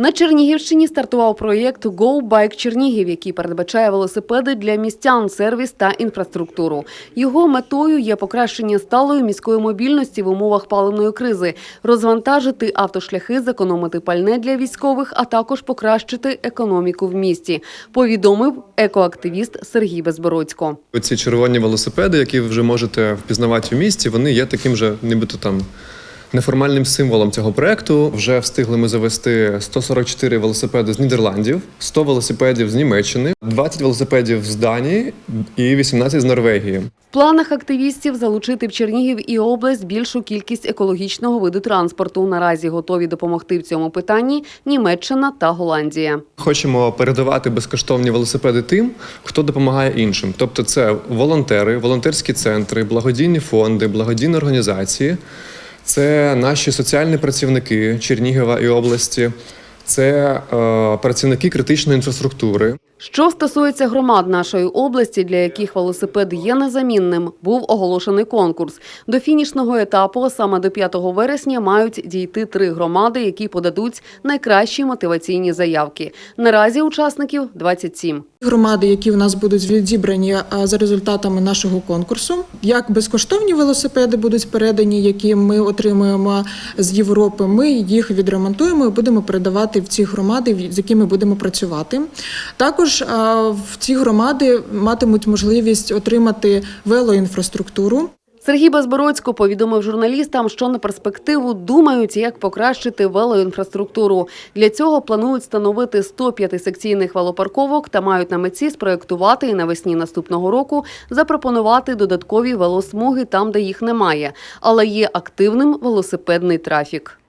На Чернігівщині стартував проєкт «Go Bike Чернігів», який передбачає велосипеди для містян, сервіс та інфраструктуру. Його метою є покращення сталої міської мобільності в умовах паливної кризи, розвантажити автошляхи, зекономити пальне для військових, а також покращити економіку в місті. Повідомив екоактивіст Сергій Безбородько. Ці червоні велосипеди, які ви вже можете впізнавати в місті, вони є таким же, нібито там. Неформальним символом цього проекту вже встигли ми завести 144 велосипеди з Нідерландів, 100 велосипедів з Німеччини, 20 велосипедів з Данії і 18 з Норвегії. В планах активістів залучити в Чернігів і область більшу кількість екологічного виду транспорту. Наразі готові допомогти в цьому питанні Німеччина та Голландія. Хочемо передавати безкоштовні велосипеди тим, хто допомагає іншим. Тобто, це волонтери, волонтерські центри, благодійні фонди, благодійні організації, це наші соціальні працівники Чернігова і області, це е, працівники критичної інфраструктури. Що стосується громад нашої області, для яких велосипед є незамінним, був оголошений конкурс. До фінішного етапу, саме до 5 вересня, мають дійти три громади, які подадуть найкращі мотиваційні заявки. Наразі учасників 27. Громади, які в нас будуть відібрані за результатами нашого конкурсу, як безкоштовні велосипеди будуть передані, які ми отримуємо з Європи. Ми їх відремонтуємо і будемо передавати в ці громади, з якими будемо працювати. Також в ці громади матимуть можливість отримати велоінфраструктуру. Сергій Безбородько повідомив журналістам, що на перспективу думають, як покращити велоінфраструктуру. Для цього планують встановити 105 секційних велопарковок та мають на меті спроектувати і навесні наступного року запропонувати додаткові велосмуги там, де їх немає, але є активним велосипедний трафік.